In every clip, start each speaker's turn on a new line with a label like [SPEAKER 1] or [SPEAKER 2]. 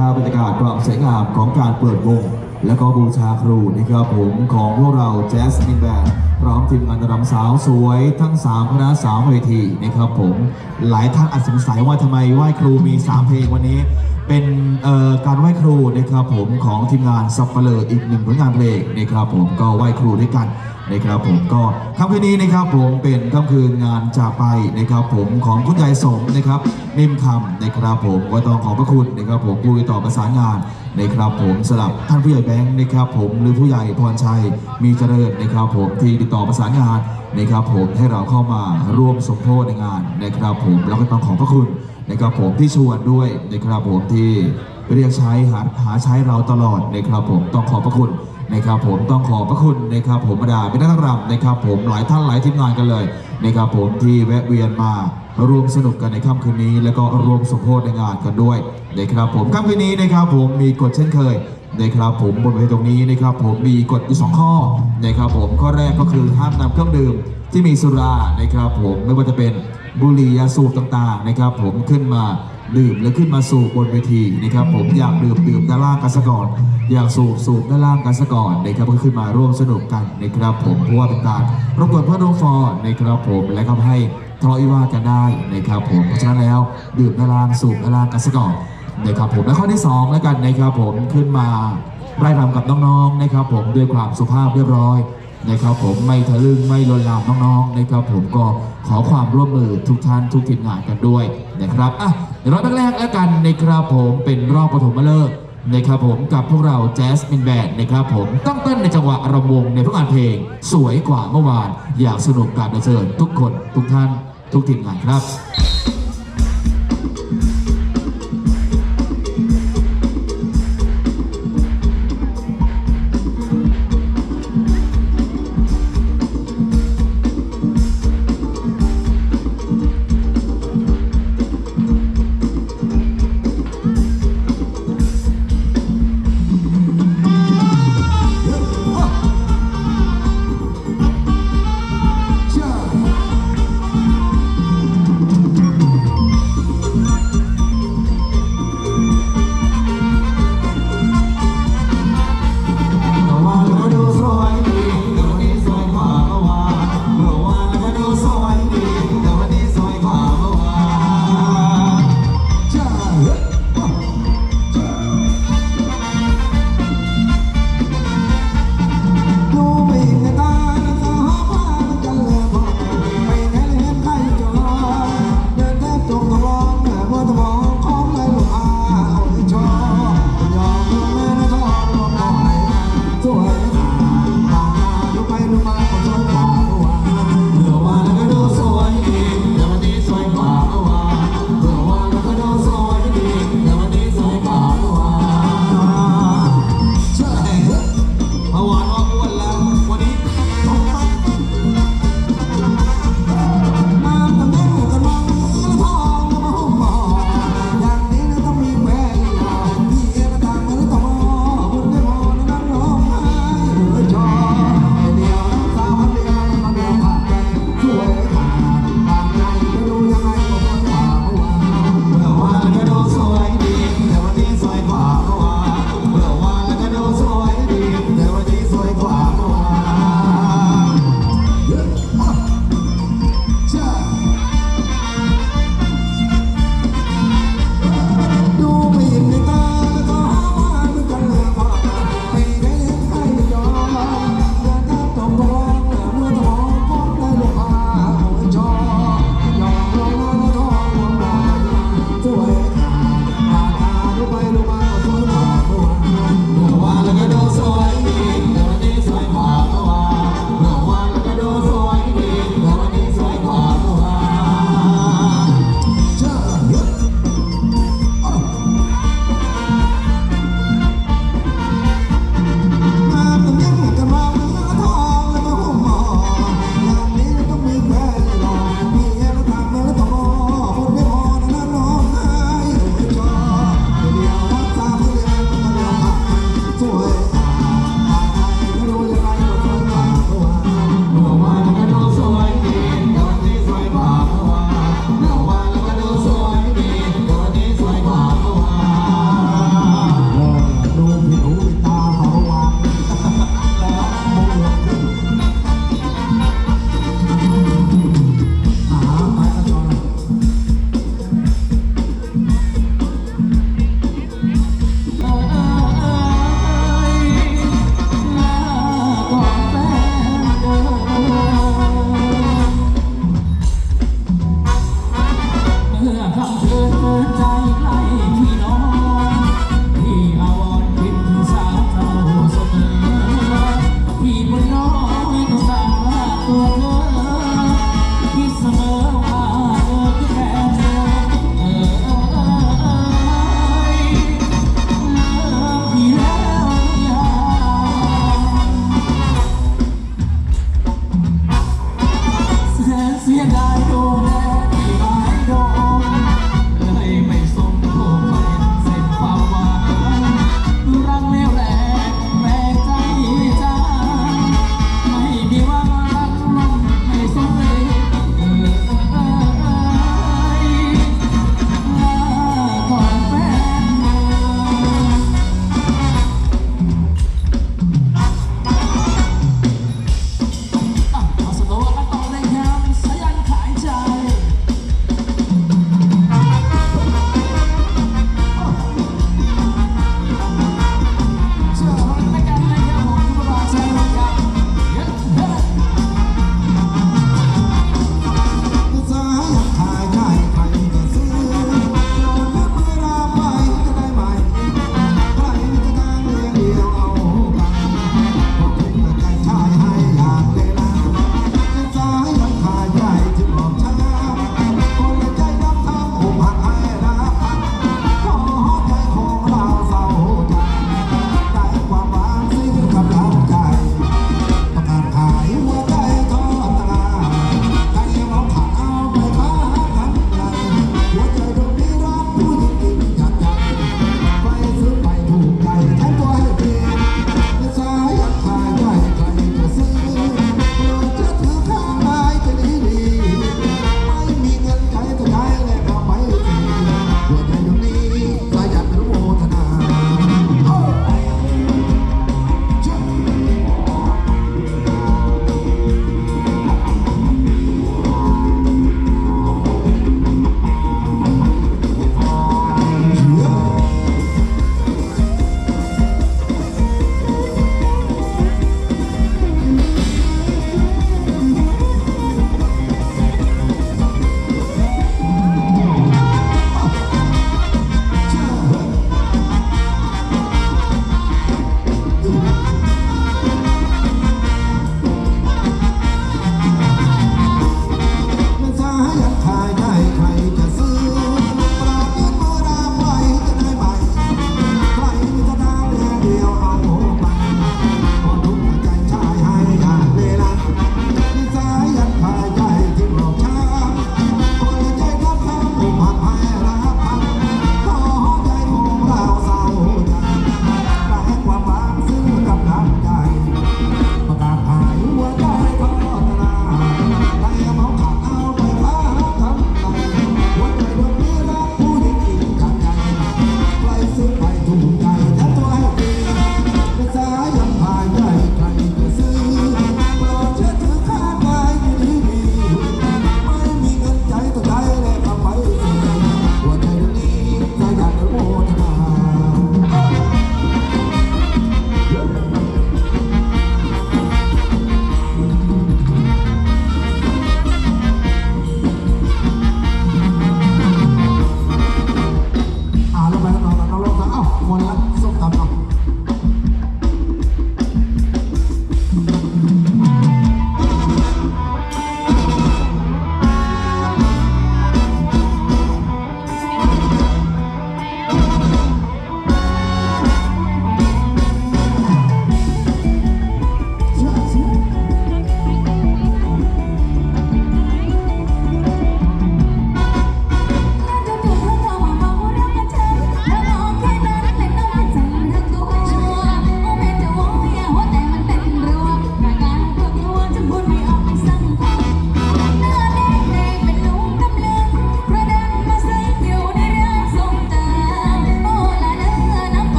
[SPEAKER 1] ภาพบรรยากาศความสวยงามของการเปิดวง และก็บูชาครูนะครับผมของพวกเราแจ๊สมินแบนพร้อมทีมงานรำสาวสวยทั้ง3คณะสามเวทีนะครับผม หลายท่านอาจสงสัยว่าทำไมไหว้ครูมี 3 เพลงวันนี้ เป็นการไหว้ครูนะครับผมของทีมงานซับเปลออีกหนึ่งผลงานเพลงนะครับผมก็ไหว้ครูด้วยกันนะครับผมก็ค่ำคืนนี้นะครับผมเป็นค่ำคืนงานจากไปนะครับผมของคุณยายสมนะครับนิ่มคำนะครับผมก็ต้องขอบพระคุณนะครับผมผู้ติดต่อประสานงาน นะครับผมสำหรับท่านผู้ใหญ่แบงค์นะครับผมหรือผู้ใหญ่พรชัยมีเจริญนะครับผมที่ติดต่อประสานงานนะครับผมให้เราเข้ามาร่วมสมโพธิในงานนะครับผมแล้วก็ต้องขอบพระคุณนะครับผมที่ชวนด้วยนะครับผมที่เรียกใช้หาหาใช้เราตลอดนะครับผมต้องขอบพระคุณ นะครับผมต้องขอบพระคุณนะครับผมบรรดาเป็นนักรำนะครับ ผมหลายท่านหลายทีมงานกันเลยนะครับผมที่แวะเวียนมาร่วมสนุกกันในค่ำคืนนี้ แล้วก็ร่วมสมโภชในงานกันด้วยนะครับผมค่ำคืนนี้นะครับผมมีกฎเช่นเคยนะครับผมบนเวทีตรงนี้นะครับผมมีกฎอยู่สองข้อนะครับผมข้อแรกก็คือห้ามนำเครื่องดื่มที่มีสุรานะครับผมไม่ว่าจะเป็นบุหรี่ยาสูบต่างๆนะครับผมขึ้นมา ดื่มแล้วขึ้นมาสูบบนเวทีนะครับ ผมอยากดื่มดื่มด้านล่างกันซะก่อนอยากสูบสูบด้านล่างกันซะก่อนนะครับก็ขึ้นมาร่วมสนุกกันนะครับผมเพราะว่าเป็นการรบกวนเพื่อนร่วมฟอร์นะครับผมและก็ให้ทะเลาะวิวาทกันได้นะครับผมเพราะฉะนั้นแล้วดื่มด้านล่างสูบด้านล่างกันซะก่อนนะครับผมและข้อที่สองแล้วกันนะครับผมขึ้นมาไล่รำกับน้องๆนะครับ ผมด้วยความสุภาพเรียบร้อยนะครับผมไม่ทะลึ่งไม่ลวนลามน้องๆนะครับผมก็ขอความร่วมมือทุกท่านทุกทีมงานกันด้วยนะครับอะเดี๋ยว รอบแรกแล้วกันนะครับผมเป็นรอบปฐมฤกษ์นะครับผมกับพวกเราแจ๊สมินแบนนะครับผมต้องเต้นในจังหวะรำวงในพวกงานเพลง สวยกว่าเมื่อวาน อยากสนุกการเชิญทุกคนทุกท่านทุกทีมงานครับ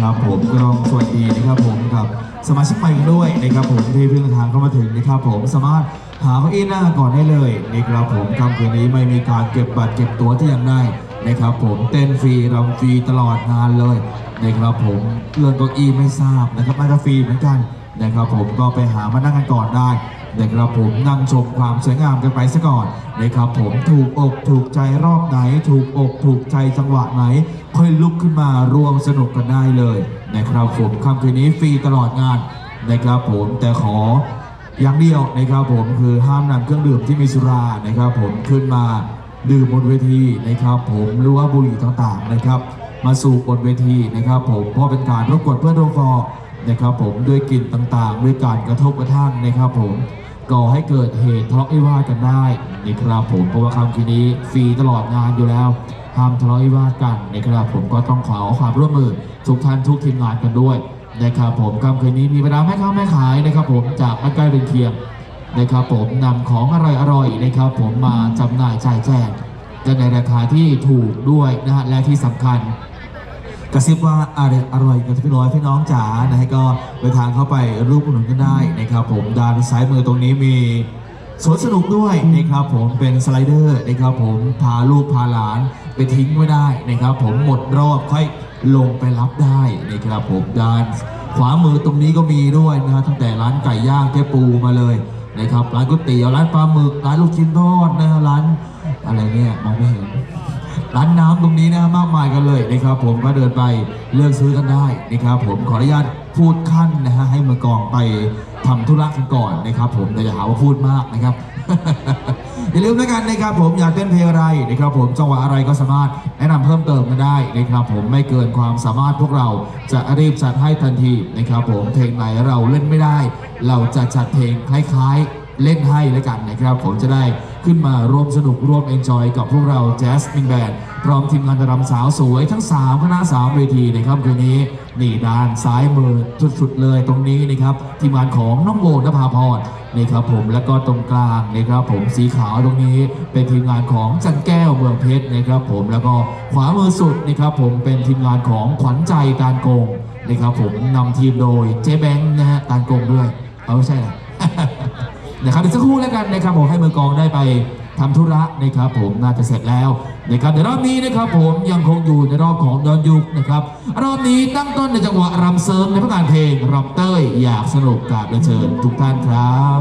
[SPEAKER 2] นะครั
[SPEAKER 1] บผมกรองสวัสดีนะครับผมกับสมาชิกใหม่ด้วยนะครับผมที่เพิ่งทางเข้ามาถึงนะครับผมสามารถหาเก้าอี้หน้าก่อนได้เลยนะครับผมคำคืนนี้ไม่มีการเก็บบัตรเก็บตั๋วที่ยังได้นะครับผมเต้นฟรีรำฟรีตลอดงานเลยนะครับผมเรื่องเก้าอี้ไม่ทราบนะครับน่าจะฟรีเหมือนกันนะครับผมก็ไปหามานั่งกันก่อนได้ นะครับผมนั่งชมความสวยงามกันไปซะก่อนนะครับผมถูกอกถูกใจรอบไหน ถูกอกถูกใจจังหวะไหน ค่อยลุกขึ้นมารวมสนุกกันได้เลยนะครับผมค่ำคืนนี้ฟรีตลอดงานนะครับผมแต่ขออย่างเดียวนะครับผมคือห้ามนำเครื่องดื่มที่มีสุรานะครับผมขึ้นมาดื่มบนเวทีนะครับ ผมหรือว่าบุหรี่ต่างๆนะครับ มาสู่บนเวทีนะครับ ผมเพราะเป็นการรบกวนเพื่อนร่วมฟอนะครับผมด้วยกลิ่นต่างๆ ด้วยการกระทบกระทั่งนะครับผม ก่อให้เกิดเหตุทะเลาะวิวาทกันได้นะครับผมเพราะว่าคำคืนนี้ฟรีตลอดงานอยู่แล้วห้ามทะเลาะวิวาทกันนะครับผมก็ต้องขอความร่วมมือทุกท่านทุกทีมงานกันด้วยนะครับผมคำคืนนี้มีบรรดาแม่ค้าแม่ขายนะครับ ผมจากบ้านใกล้เรือนเคียงนะครับ ผมนำของอร่อยๆนะครับ ผมมาจำหน่ายจ่ายแจกกันในราคาที่ถูกด้วยนะฮะและที่สำคัญ กระซิบว่าอร่อยอร่อยกับพี่น้อยพี่น้องจ๋านะฮะก็ไปทางเข้าไปรูปอุดหนุนกันได้นะครับผมด้านซ้ายมือตรงนี้มีสวนสนุกด้วยนะครับผมเป็นสไลเดอร์นะครับผมพาลูกพาหลานไปทิ้งไว้ได้นะครับผมหมดรอบค่อยลงไปรับได้นะครับผมด้านขวามือตรงนี้ก็มีด้วยนะฮะตั้งแต่ร้านไก่ย่างแก้ปูมาเลยนะครับร้านก๋วยเตี๋ยวร้านปลาหมึกร้านลูกชิ้นทอดนะฮะร้านอะไรเนี่ยมองไม่เห็น ร้านน้ำตรงนี้นะมากมายกันเลยนะครับผมก็เดินไปเลือกซื้อกันได้นะครับผมขออนุญาตพูดขั้นนะฮะให้มือกองไปทำธุระกันก่อนนะครับผมเดี๋ยวจะหาว่าพูดมากนะครับอย่าลืมแล้วกันนะครับผมอยากเต้นเพลงอะไรนะครับผมจังหวะอะไรก็สามารถแนะนำเพิ่มเติมกันได้นะครับผมไม่เกินความสามารถพวกเราจะรีบจัดให้ทันทีนะครับผมเพลงไหนเราเล่นไม่ได้ เราจะจัดเพลงคล้ายๆ เล่นให้แล้วกันนะครับ ผมจะได้ขึ้นมาร่วมสนุกร่วมเอนจอยกับพวกเราแจ๊สมินแบนพร้อมทีมงานรำสาวสวยทั้ง 3 คณะ 3 เวทีในค่ำคืนนี้นี่ด้านซ้ายมือสุดๆเลยตรงนี้นะครับ ทีมงานของน้องโบนภาพรนี่ครับผมแล้วก็ตรงกลางนะครับผมสีขาวตรงนี้เป็นทีมงานของจันแก้วเมืองเพชรนะครับผมแล้วก็ขวามือสุดนะครับผมเป็นทีมงานของขวัญใจการโกงนะครับผมนำทีมโดยเจ๊แบงค์นะฮะการโกงด้วยเอาไม่ใช่ นะครับเดี๋ยวสักครู่แล้วกันนะครับผมให้มือกองได้ไปทำธุระนะครับ ผมน่าจะเสร็จแล้วนะครับเดี๋ยวรอบนี้นะครับ ผมยังคงอยู่ในรอบของย้อนยุคนะครับรอบนี้ตั้งต้นในจังหวะรำเซิร์ฟในพระการเพลงรำเต้ยอยากสนุกกับเรเชิญทุกท่านครับ